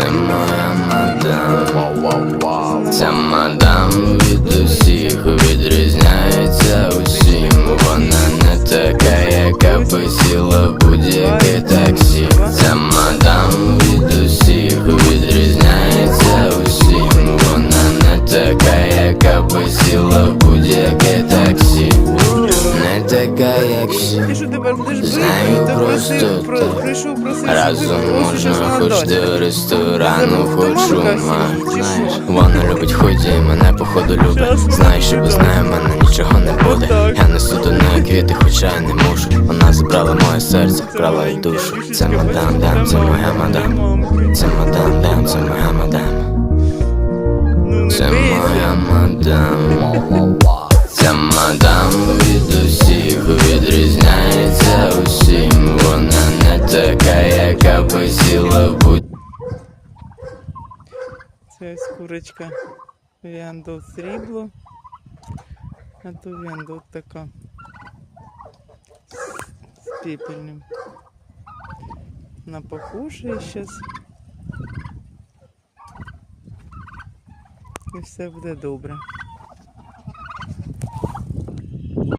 Це моя мадам, ця мадам від усіх відрізняється усім. Вона не така, яка посіла в будь-яке таксі. Ця мадам від усіх відрізняється усім. Вона не така, яка посіла в будь-яке таксі. Така, як всі. Ти що тепер будеш Знаю? Просто прийшов просив, Разом можна хоч до ресторану, хоч ума Знаєш, вона любить ході мене походу любить. Знаєш, що без неї мене нічого не буде. Я несу до неї квіти, хоча й не мушу. Вона забрала моє серце, вкрала й душу. Це мадам, дам, це моя мадам. Це мадам, дам, це моя мадам. Ну Це моя мадам мадам від усіх відрізняється усім Вона не така, яка посіла в будь Це ось курочка віандол срібло. А то віандол така. З пепельним. Вона покушає зараз. І все буде добре.